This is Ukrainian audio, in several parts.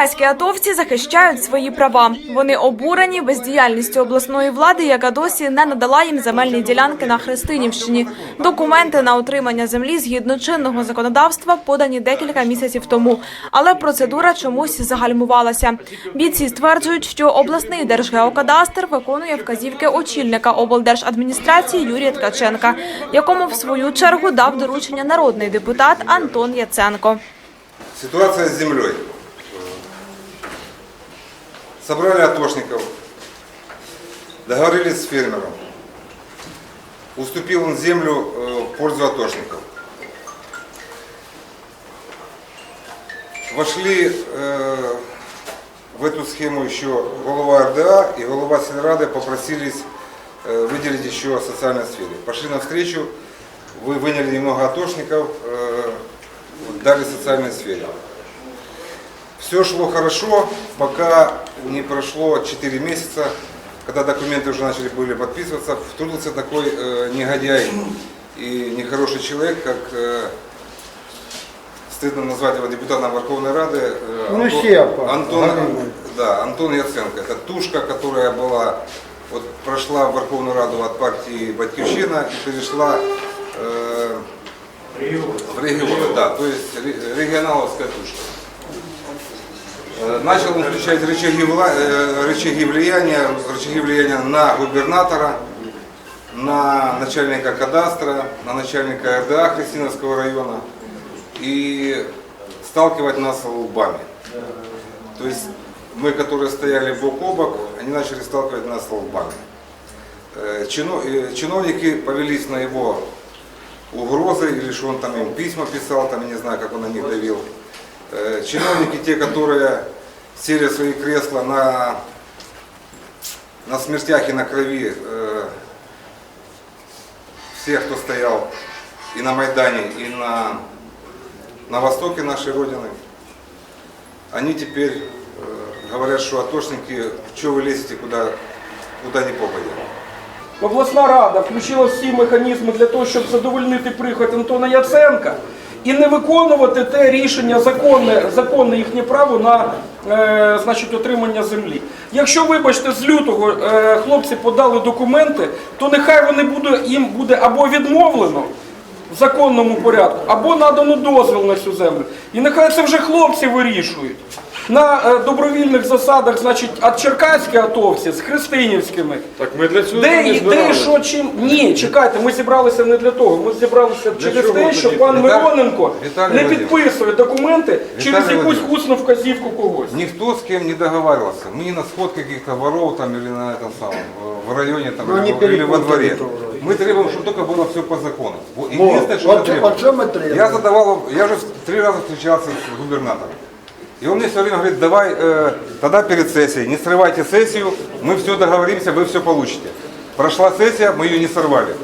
Черкаські атовці захищають свої права. Вони обурені бездіяльністю обласної влади, яка досі не надала їм земельні ділянки на Христинівщині. Документи на отримання землі згідно чинного законодавства подані декілька місяців тому, але процедура чомусь загальмувалася. Бійці стверджують, що обласний держгеокадастр виконує вказівки очільника облдержадміністрації Юрія Ткаченка, якому в свою чергу дав доручення народний депутат Антон Яценко. Ситуация с землей Собрали атошников, договорились с фермером. Уступил он землю э, в пользу атошников. Вошли э, в эту схему еще голова РДА и голова Сельрады попросились э, выделить еще в социальной сфере. Пошли навстречу, вы выняли немного атошников, э, дали социальной сфере. Все шло хорошо, пока не прошло 4 месяца, когда документы уже начали были подписываться, втрудился такой э, негодяй и нехороший человек, как э, стыдно назвать его депутатом Верховной Рады, э, Ну, Антон- Щепа. Антон, Галина. да, Антон Яценко. Это тушка, которая была, вот прошла в Верховную Раду от партии Батьковщина и перешла э, в регионы, да, то есть ре- регионаловская тушка. Э, Начал он включать рычаги, вла- э, рычаги влияния, рычаги влияния на губернатора, на начальника кадастра, на начальника РДА Христиновского района и сталкивать нас лбами. То есть мы, которые стояли бок о бок, они начали сталкивать нас лбами. Э, чино- Чиновники повелись на его угрозы, или что он там им письма писал, там, я не знаю, как он на них давил. Э, Чиновники, те, которые сели в свои кресла на, на смертях и на крови э, всех, кто стоял и на Майдане, и на, на востоке нашей Родины, они теперь э, говорят, что атошники, что вы лезете куда, куда не попадя. Обласна рада включила всі механізми для того, щоб задовольнити приход Антона Яценка і не виконувати те рішення законне, законне їхнє право на е, значить, отримання землі. Якщо, вибачте, з лютого е, хлопці подали документи, то нехай вони буде, їм буде або відмовлено в законному порядку, або надано дозвіл на цю землю. І нехай це вже хлопці вирішують На е, добровільних засадах, значить, от черкаські атовці з христинівськими. Так ми для цього Де не і де збирали. що чим ні, чекайте, ми зібралися не для того. Ми зібралися через чого те, що тоді? пан Віталій- Мироненко Віталій не Вадимович. підписує документи через якусь Вадимович. усну вказівку когось. Никто с кем не договаривался. Мы не на сход каких-то воров там или на этом самом, э, в районе там, Ну, они или, или во перепутали дворе. тоже. Мы требуем, чтобы только было все по закону. Вот Вот, Единственное, что вот мы что- требуем. вот что мы требуем. Я задавал, я уже три раза встречался с губернатором. И он мне все время говорит, давай э, тогда перед сессией, не срывайте сессию, мы все договоримся, вы все получите. Прошла сессия, мы ее не сорвали.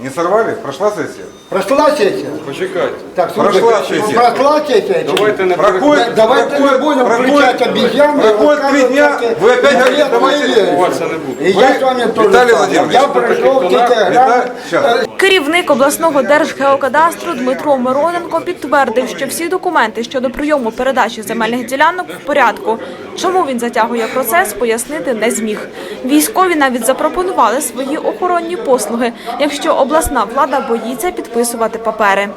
Не сорвали? Прошла сессия? Прошла сессия? Почекайте. Так, Прошла слушайте, сессия. прошла сессия? Давайте не Проходит, Давайте не проходит- будем проходит- включать обезьяны. Проходит три рассказывать, дня, как вы опять говорите, интересно давайте и Ховатися не буду. И я с вами тоже Виталий самое. Владимирович, Я что пришел в Вита- телеграм. Щас. Керівник обласного держгеокадастру Дмитро Мироненко підтвердив, що всі документи щодо прийому передачі земельних ділянок в порядку. Чому він затягує процес, пояснити не зміг. Військові навіть запропонували свої охоронні послуги, якщо обласна влада боїться підписувати папери.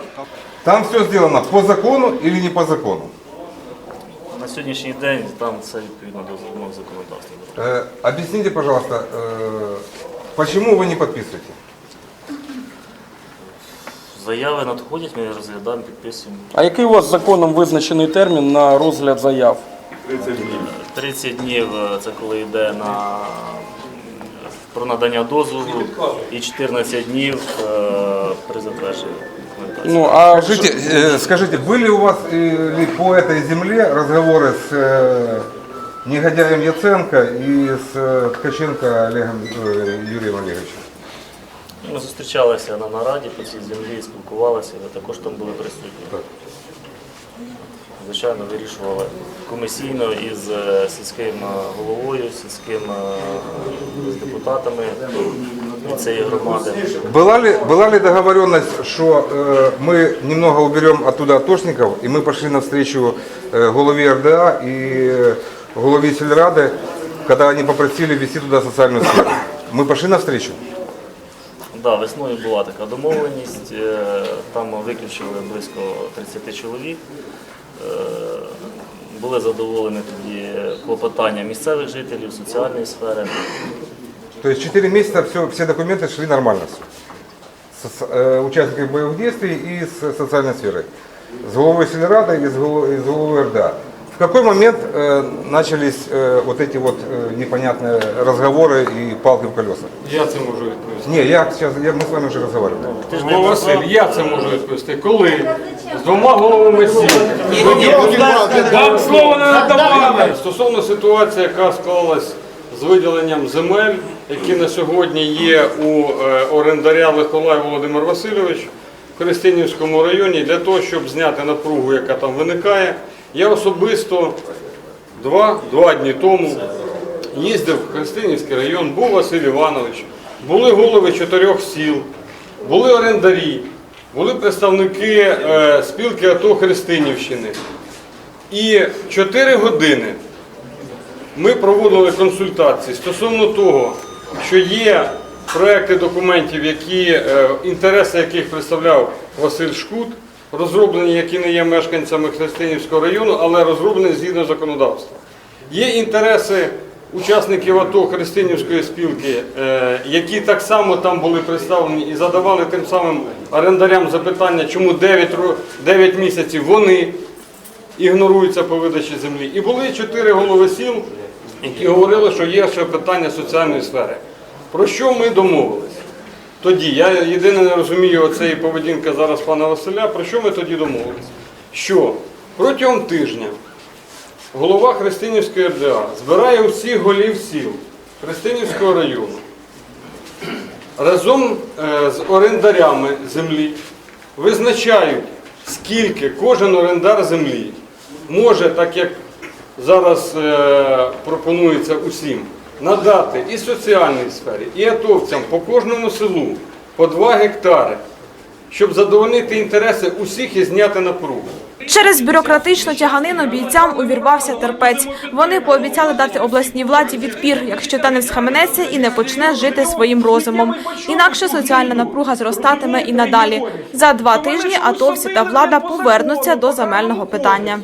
Там все сделано по закону или не по закону. На сьогоднішній день там це відповідно до вимог законодавства. Э, объясните, пожалуйста, э, почему вы не подписываете? Заяви надходять, ми розглядаємо, підписуємо. А який у вас законом визначений термін на розгляд заяв? 30 днів е, це коли йде на про надання дозволу і 14 днів е, при затвердженні документації. Ну а Скажите, э, скажите, были у вас э, ли по этой земле разговоры с э, негодяем Яценко и с э, Ткаченко Олегом э, Юрием Олеговичем? Ми зустрічалися на нараді по цій землі, спілкувалися, ви також там були присутні. Так. Звичайно, вирішували комісійно із е, сільським е, головою, сільським е, з депутатами від цієї громади. Была ли, была ли договоренность, что э, мы немного уберем оттуда атошников, и мы пошли навстречу э, голове РДА и э, голове сельрады, когда они попросили ввести туда социальную сферу? Мы пошли навстречу? Да, весною була така домовленість. е, Там виключили близько 30 чоловік. Е, Були задоволені тоді клопотання місцевих жителів, соціальної сфери. То есть 4 месяца все, все документы шли нормально. С, с, э, участниками боевых действий и с социальной сферой. С головой сельрада и с головой, и с головой РДА. В какой момент э, начались э, вот эти вот э, непонятные разговоры и палки в колеса? Я це можу відповісти. Не, я сейчас, я, мы с вами уже разговаривали. Тиждень Голова назад- Василь, я це можу відповісти. Коли з двома головами сіл вам слово не надавали стосовно ситуації, яка склалась з виділенням земель, які на сьогодні є у е, орендаря Лихолай Володимир Васильович в Христинівському районі, для того, щоб зняти напругу, яка там виникає, я особисто два, два дні тому їздив в Христинівський район, був Василь Іванович, були голови чотирьох сіл, були орендарі, були представники е, спілки АТО Христинівщини. І чотири години ми проводили консультації стосовно того, що є проекти документів, які, е, інтереси яких представляв Василь Шкут, розроблені, які не є мешканцями Христинівського району, але розроблені згідно законодавства. Є інтереси учасників АТО Христинівської спілки, е, які так само там були представлені і задавали тим самим орендарям запитання, чому 9, 9 місяців вони ігноруються по видачі землі. І були чотири голови сіл, які говорили, що є ще питання соціальної сфери. Про що ми домовились? Тоді, я єдине не розумію оцеї поведінки зараз пана Василя, про що ми тоді домовились? Що протягом тижня голова Христинівської РДА збирає усіх голів сіл Христинівського району разом е, з орендарями землі визначають, скільки кожен орендар землі може, так як зараз е, пропонується усім, надати і соціальній сфері, і атовцям по кожному селу по 2 гектари, щоб задовольнити інтереси усіх і зняти напругу. Через бюрократичну тяганину бійцям увірвався терпець. Вони пообіцяли дати обласній владі відпір, якщо та не схаменеться і не почне жити своїм розумом. Інакше соціальна напруга зростатиме і надалі. За два тижні атовці та влада повернуться до земельного питання.